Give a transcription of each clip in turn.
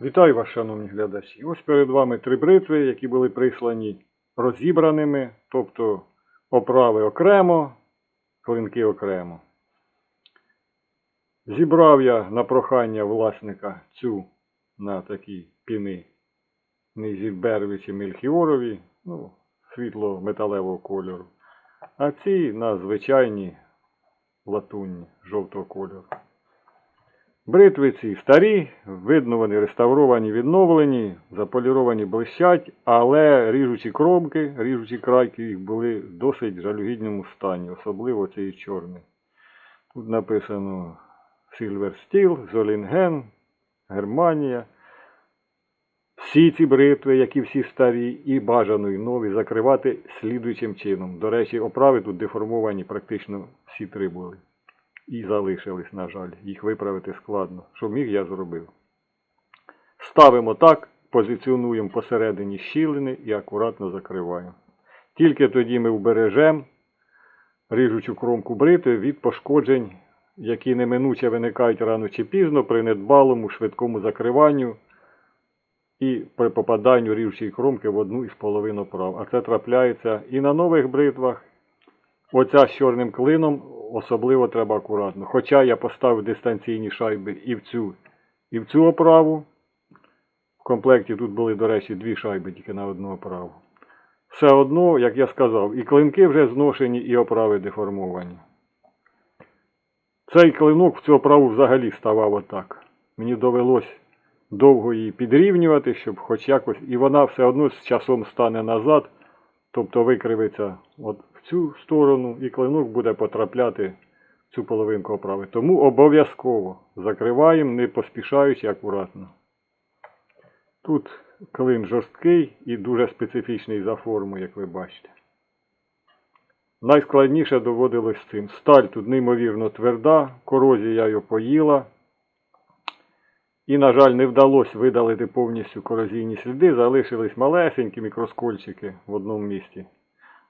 Вітаю вас, шановні глядачі. Ось перед вами три бритви, які були прислані розібраними, тобто оправи окремо, клинки окремо. Зібрав я на прохання власника цю на такі піни Нейзіберові чи Мельхіорові, ну, світло-металевого кольору. А ці на звичайні латунні жовтого кольору. Бритви ці старі, видно, вони реставровані, відновлені, заполіровані блищать, але ріжучі кромки, ріжучі крайки їх були в досить жалюгідному стані, особливо цієї чорної. Тут написано Silver Steel, Золінген, Германія. Всі ці бритви, як і всі старі, і бажано і нові, закривати слідуючим чином. До речі, оправи тут деформовані практично всі три були. І залишились, на жаль. Їх виправити складно. Що міг, я зробив. Ставимо так, позиціонуємо посередині щілини і акуратно закриваємо. Тільки тоді ми вбережемо ріжучу кромку бритви від пошкоджень, які неминуче виникають рано чи пізно при недбалому швидкому закриванню і при попаданню ріжучої кромки в одну із половин оправ. А це трапляється і на нових бритвах. Оця з чорним клином особливо треба акуратно. Хоча я поставив дистанційні шайби і в цю, і в цю оправу. В комплекті тут були, до речі, дві шайби тільки на одну оправу. Все одно, як я сказав, і клинки вже зношені, і оправи деформовані. Цей клинок в цю оправу взагалі ставав отак. Мені довелось довго її підрівнювати, щоб хоч якось. І вона все одно з часом стане назад, тобто викривиться от цю сторону, і клинок буде потрапляти в цю половинку оправи. Тому обов'язково закриваємо, не поспішаючи акуратно. Тут клин жорсткий і дуже специфічний за форму, як ви бачите. Найскладніше доводилось з цим. Сталь тут неймовірно тверда, корозія його поїла. І, на жаль, не вдалося видалити повністю корозійні сліди, залишились малесенькі мікроскольчики в одному місці.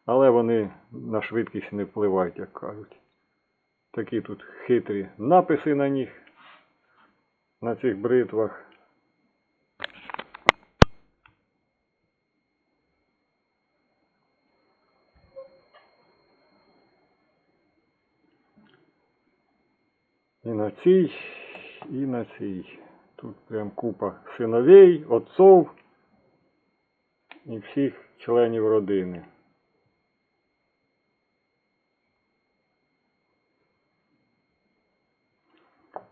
Але вони на швидкість не впливають, як кажуть. Такі тут хитрі написи на них, на цих бритвах. І на цій, і на цій. Тут прям купа синовей, отцов і всіх членів родини.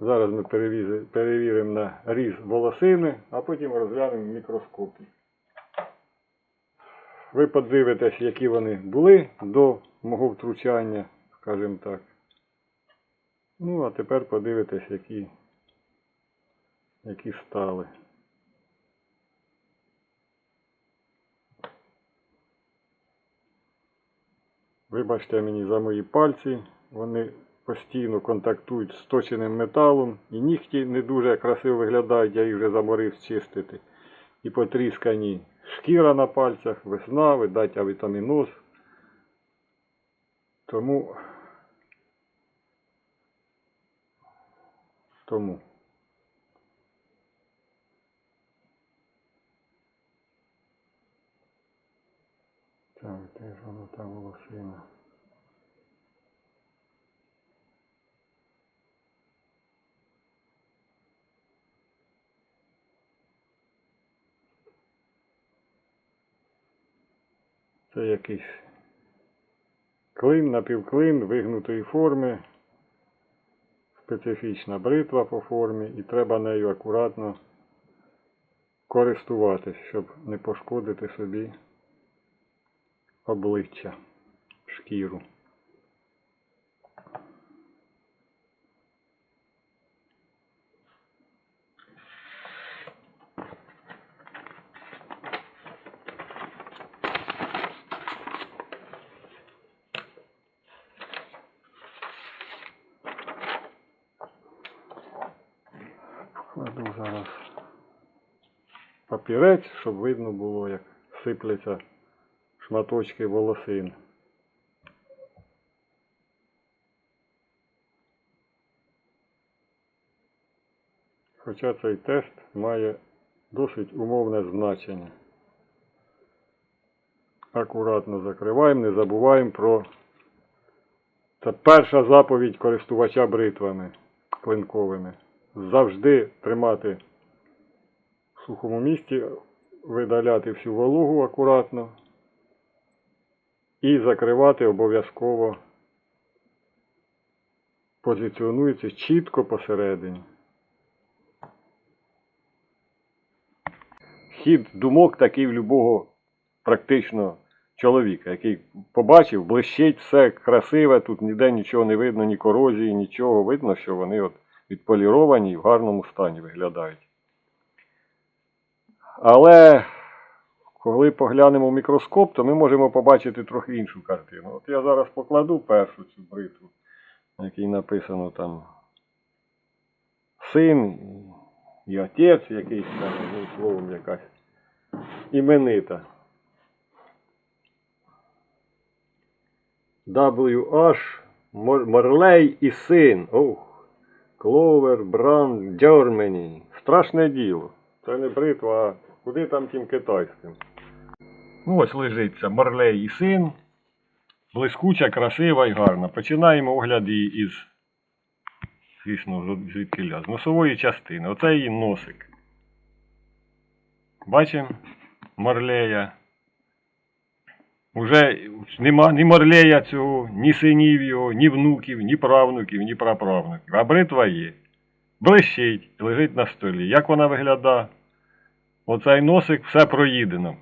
Зараз ми перевіримо на різ волосини, а потім розглянемо в мікроскопі. Ви подивитесь, які вони були до мого втручання, скажімо так. Ну, а тепер подивитесь, які, які стали. Вибачте мені за мої пальці, вони постійно контактують з точеним металом, і нігті не дуже красиво виглядають, я їх вже заморив чистити. І потріскані шкіра на пальцях, весна, видать авітаміноз. Тому Тому. Так, де ж воно та волосина? Це якийсь клин, напівклин вигнутої форми специфічна бритва по формі і треба нею акуратно користуватись, щоб не пошкодити собі обличчя, шкіру. Кладу зараз папірець, щоб видно було, як сипляться шматочки волосин. Хоча цей тест має Досить умовне значення. Акуратно закриваємо, не забуваємо про. Це перша заповідь користувача бритвами клинковими. Завжди тримати сухому місці, видаляти всю вологу акуратно і закривати обов'язково позиціонується чітко посередині. хід думок такий в любого практично чоловіка, який побачив, блищить все красиве, тут ніде нічого не видно, ні корозії, нічого. Видно, що вони от відполіровані і в гарному стані виглядають. Але коли поглянемо в мікроскоп, то ми можемо побачити трохи іншу картину. От я зараз покладу першу цю бритву, на якій написано там син і отець якийсь там, одним словом, якась іменита. WH Морлей і син. Ох. Кловер, Бранд, Germany. Страшне діло. Це не бритва, а куди там тим китайським. Ну, ось лежить ця Морлей і син. Блискуча, красива і гарна. Починаємо огляд її із, звісно, звідкиля, з носової частини. Оце її носик. Бачимо Марлея. Уже нема ні Марлея цього, ні синів його, ні внуків, ні правнуків, ні праправнуків. А бритва є. Блищить, лежить на столі. Як вона виглядає? Оцей носик все проїдено.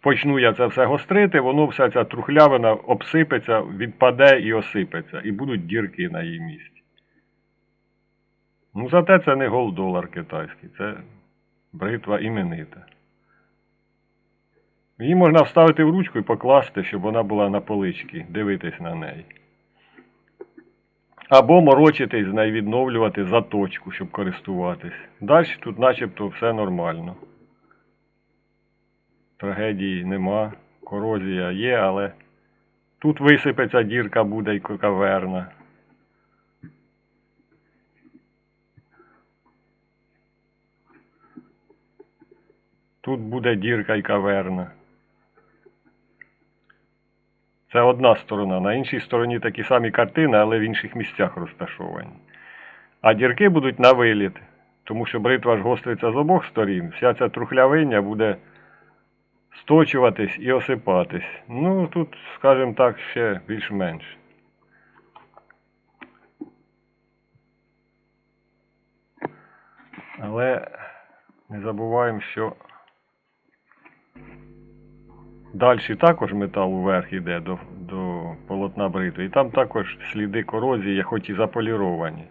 Почну я це все гострити, воно вся ця трухлявина обсипеться, відпаде і осипеться, і будуть дірки на її місці. Ну, зате це не голдолар китайський, це бритва іменита. Її можна вставити в ручку і покласти, щоб вона була на поличці, дивитись на неї. Або морочитись з нею, відновлювати заточку, щоб користуватись. Далі тут начебто все нормально. Трагедії нема, корозія є, але тут висипеться дірка буде й каверна. Тут буде дірка й каверна. Це одна сторона. На іншій стороні такі самі картини, але в інших місцях розташовані. А дірки будуть на виліт, тому що бритва ж гостриться з обох сторін. Вся ця трухлявиня буде сточуватись і осипатись. Ну, тут, скажімо так, ще більш-менш. Але не забуваємо, що Далі також метал вверх іде до, до полотна бритви. І там також сліди корозії, хоч і заполіровані.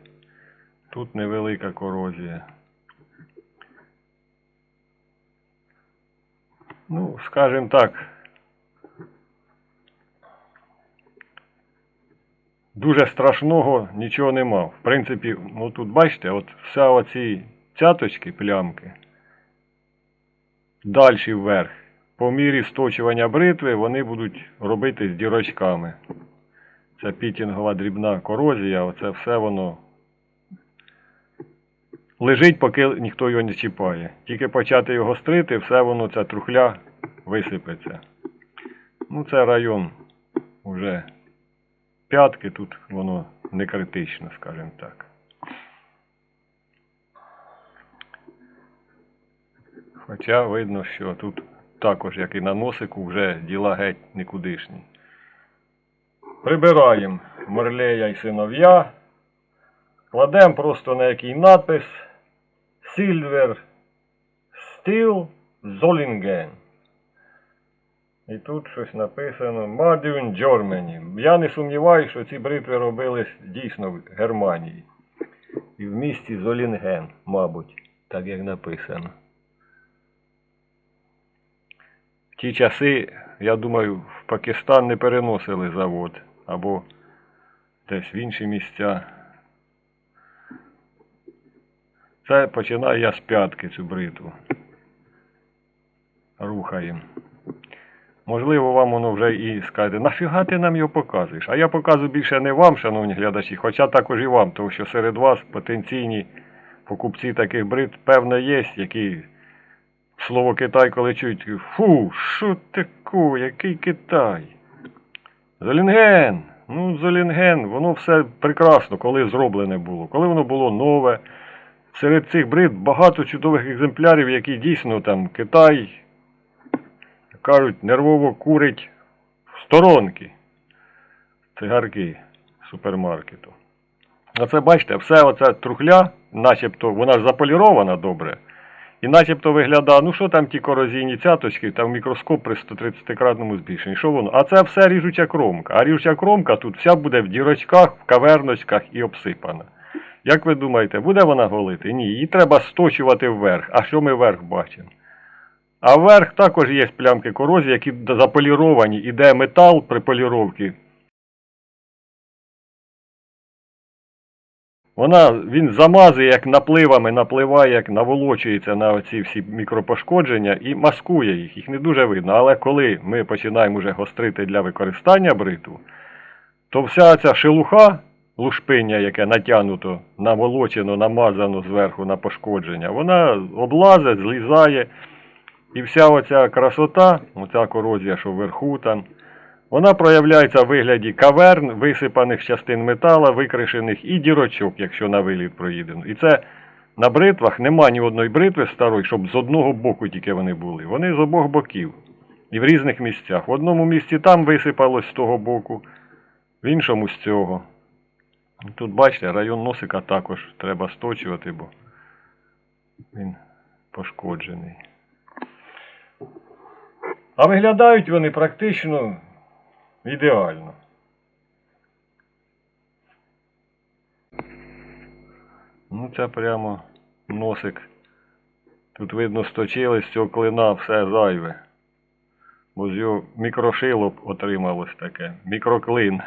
Тут невелика корозія. Ну, скажімо так. Дуже страшного нічого нема. В принципі, ну тут бачите, от вся оці цяточки, плямки, далі вверх по мірі сточування бритви вони будуть робити з дірочками. Це пітінгова дрібна корозія, оце все воно лежить, поки ніхто його не чіпає. Тільки почати його стрити, все воно, ця трухля висипеться. Ну, це район уже п'ятки, тут воно не критично, скажімо так. Хоча видно, що тут також, як і на носику, вже діла геть нікудишні. Прибираємо Мерлея і синов'я. Кладемо просто на який надпис Silver Steel Zollingen. І тут щось написано Madiun Germany. Я не сумніваюся, що ці бритви робились дійсно в Германії. І в місті Золінген, мабуть, так як написано. В ті часи, я думаю, в Пакистан не переносили завод або десь в інші місця. Це починаю я з п'ятки цю бритву. Рухаємо. Можливо, вам воно вже і скаже, нафіга ти нам його показуєш? А я показую більше не вам, шановні глядачі, хоча також і вам, тому що серед вас потенційні покупці таких брит, певно, є, які слово Китай, коли чують, фу, що таке, який Китай? Золінген. Ну, Золінген, воно все прекрасно, коли зроблене було, коли воно було нове. Серед цих брид багато чудових екземплярів, які дійсно там Китай, кажуть, нервово курить в сторонки цигарки супермаркету. А це бачите, все оце трухля, начебто, вона ж заполірована добре. І начебто виглядає, ну що там ті корозійні цяточки, там мікроскоп при 130-кратному збільшенні. Що воно? А це все ріжуча кромка. А ріжуча кромка тут вся буде в дірочках, в каверночках і обсипана. Як ви думаєте, буде вона голити? Ні, її треба сточувати вверх. А що ми вверх бачимо? А вверх також є плямки корозії, які заполіровані, іде метал при поліровці. Вона, він замазує, як напливами, напливає, як наволочується на оці всі мікропошкодження і маскує їх. Їх не дуже видно. Але коли ми починаємо вже гострити для використання бритву, то вся ця шелуха, лушпиння, яке натягнуто, наволочено, намазано зверху на пошкодження, вона облазить, злізає. І вся оця красота, оця корозія, що вверху там, вона проявляється в вигляді каверн, висипаних частин метала, викришених і дірочок, якщо на виліт проїдено. І це на бритвах нема ні одної бритви старої, щоб з одного боку тільки вони були. Вони з обох боків. І в різних місцях. В одному місці там висипалось з того боку, в іншому з цього. Тут, бачите, район носика також треба сточувати, бо він пошкоджений. А виглядають вони практично ідеально. Ну, це прямо носик. Тут видно сточили з цього клина все зайве. Бо з його мікрошило б отрималось таке. Мікроклин.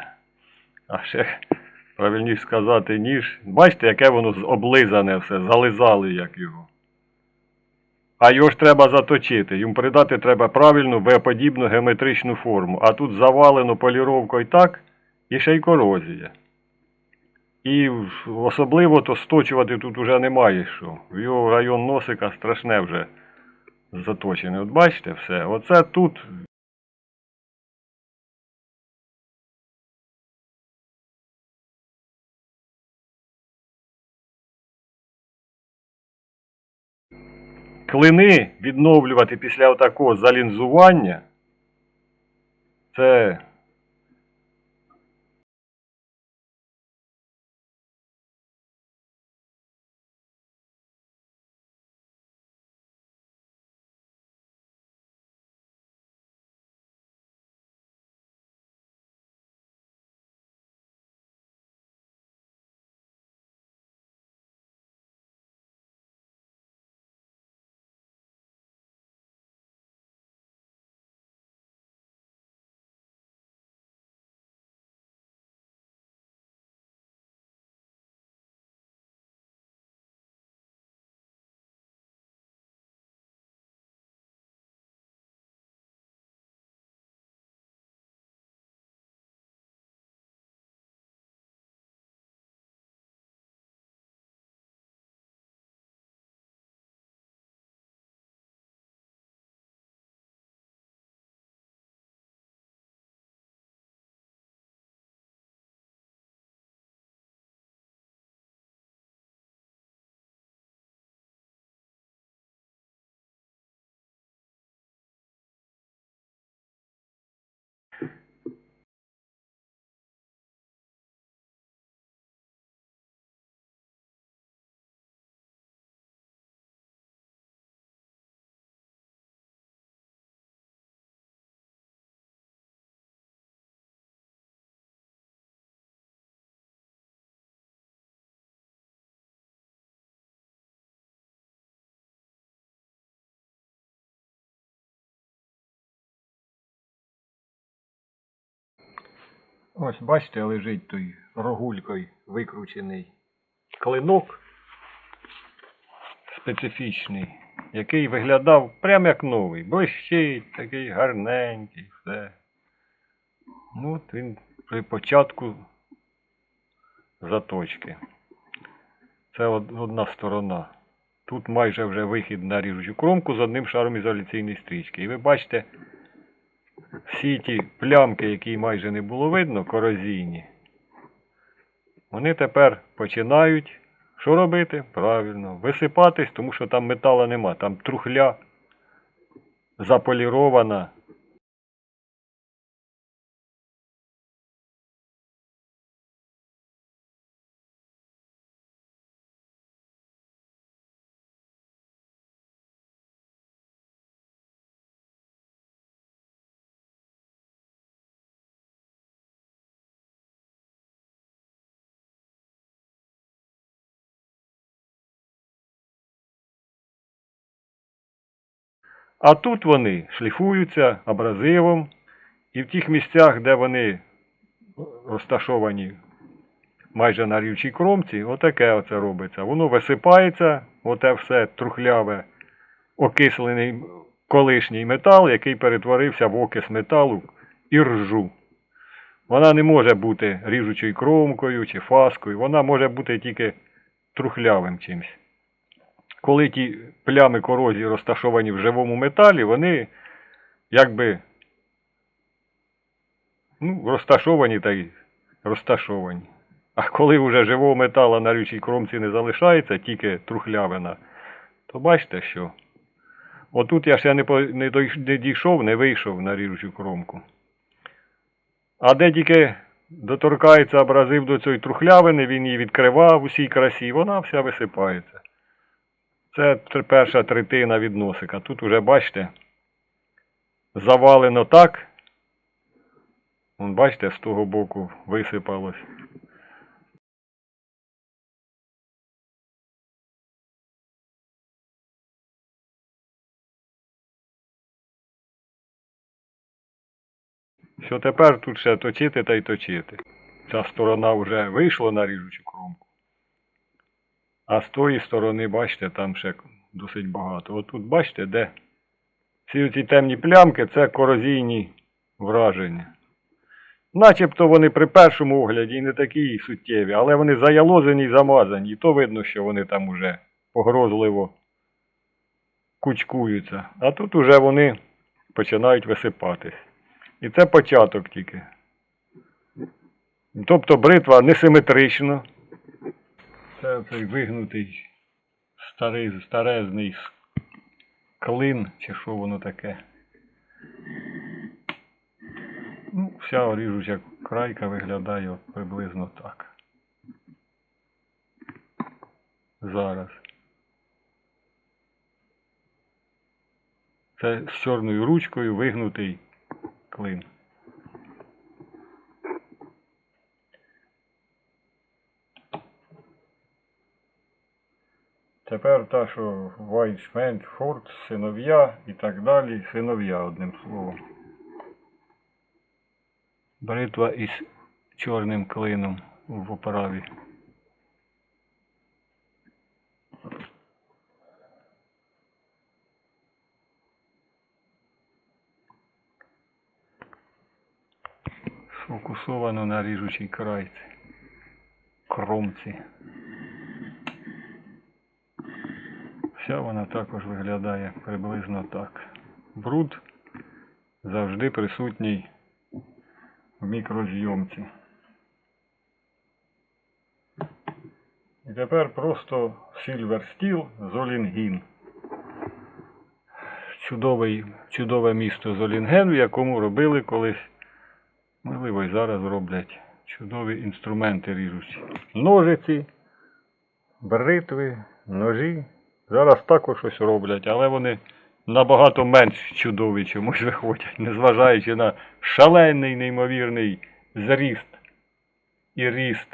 А ще правильніше сказати, ніж. Бачите, яке воно облизане все, зализали як його. А його ж треба заточити. Йому придати треба правильну V-подібну геометричну форму. А тут завалено поліровкою так, і ще й корозія. І особливо то сточувати тут уже немає що. В його район носика страшне вже заточене. От бачите все. Оце тут. Клини відновлювати після отакого залінзування. Це Ось бачите, лежить той рогулькою викручений клинок специфічний, який виглядав прямо як новий. Блищить, такий гарненький, все. Ну, от він при початку заточки. Це одна сторона Тут майже вже вихід на ріжучу кромку з одним шаром ізоляційної стрічки. І ви бачите, всі ті плямки, які майже не було видно, корозійні, вони тепер починають що робити? Правильно, висипатись, тому що там метала нема, там трухля заполірована. А тут вони шліфуються абразивом, і в тих місцях, де вони розташовані майже на рівчій кромці, отаке оце робиться. Воно висипається, оте все трухляве, окислений колишній метал, який перетворився в окис металу і ржу. Вона не може бути ріжучою кромкою чи фаскою, вона може бути тільки трухлявим чимось коли ті плями корозії розташовані в живому металі, вони якби ну, розташовані та й розташовані. А коли вже живого метала на рючій кромці не залишається, тільки трухлявина, то бачите що? Отут я ще не, не дійшов, не вийшов на ріжучу кромку. А де тільки доторкається абразив до цієї трухлявини, він її відкривав у всій красі, вона вся висипається. Це перша третина від носика. Тут уже, бачите, завалено так. Вон, бачите, з того боку висипалось. Що тепер тут ще точити та й точити. Ця сторона вже вийшла на ріжучу кромку. А з тої сторони, бачите, там ще досить багато. От тут бачите, де всі ці темні плямки це корозійні враження. Начебто вони при першому огляді і не такі суттєві, але вони заялозені і замазані. І то видно, що вони там уже погрозливо кучкуються. А тут уже вони починають висипатись. І це початок тільки. Тобто бритва несиметрична. Це цей вигнутий старий, старезний клин, чи що воно таке. Ну, вся ріжуча крайка виглядає приблизно так. Зараз. Це з чорною ручкою вигнутий клин. Тепер та, що Вайсмент, Форд, синов'я і так далі, синов'я одним словом. Бритва із чорним клином в оправі. Сфокусовано на ріжучій крайці. Кромці. Вся вона також виглядає приблизно так. Бруд завжди присутній в мікрозйомці. І тепер просто Silver Steel Золінгін. Чудовий, чудове місто Золінген, в якому робили колись, можливо, і зараз роблять чудові інструменти ріжучі. Ножиці, бритви, ножі. Зараз також щось роблять, але вони набагато менш чудові чомусь виходять, незважаючи на шалений неймовірний зріст і ріст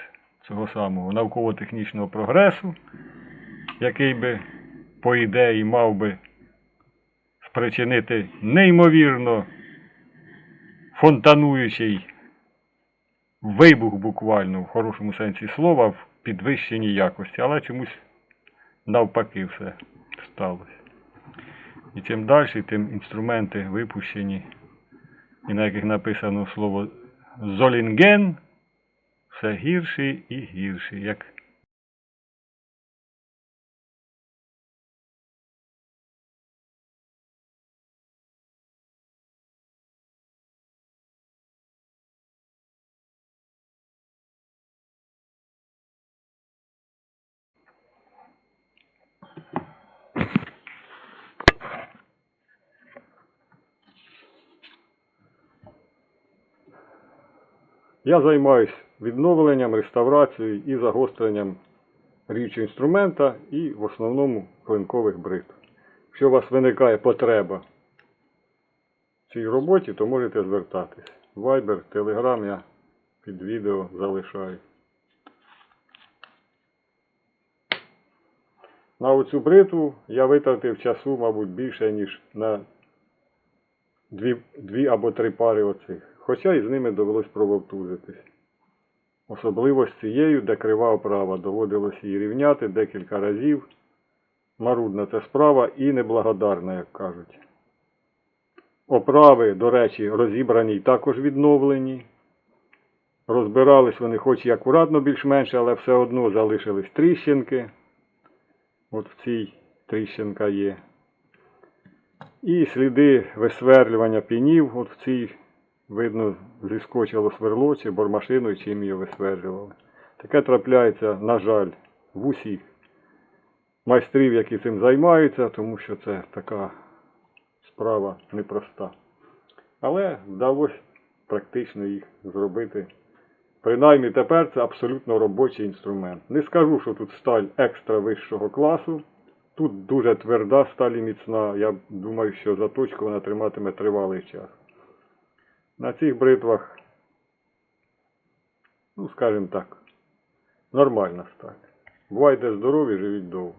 цього самого науково-технічного прогресу, який би, по ідеї, мав би спричинити неймовірно фонтануючий вибух буквально в хорошому сенсі слова в підвищенні якості, але чомусь навпаки все сталося. І чим далі, тим інструменти випущені, і на яких написано слово Золінген, все гірші і гірші, як Я займаюсь відновленням, реставрацією і загостренням річчю інструмента і в основному клинкових бритв. Якщо у вас виникає потреба в цій роботі, то можете звертатись. Viber, Telegram я під відео залишаю. На оцю бритву я витратив часу, мабуть, більше, ніж на дві, дві або три пари оцих. Хоча і з ними довелось прововтузитись. Особливо з цією, де крива оправа, доводилось її рівняти декілька разів. Марудна це справа і неблагодарна, як кажуть. Оправи, до речі, розібрані й також відновлені. Розбирались вони хоч і акуратно більш-менш, але все одно залишились тріщинки. От в цій тріщинка є. І сліди висверлювання пінів, от в цій, видно, зіскочило сверло чи бормашиною, чим її висверлювали. Таке трапляється, на жаль, в усіх майстрів, які цим займаються, тому що це така справа непроста. Але вдалося практично їх зробити. Принаймні тепер це абсолютно робочий інструмент. Не скажу, що тут сталь екстра вищого класу. Тут дуже тверда сталь і міцна. Я думаю, що заточку вона триматиме тривалий час. На цих бритвах, ну, скажімо так, нормально стати. Бувайте здорові, живіть довго.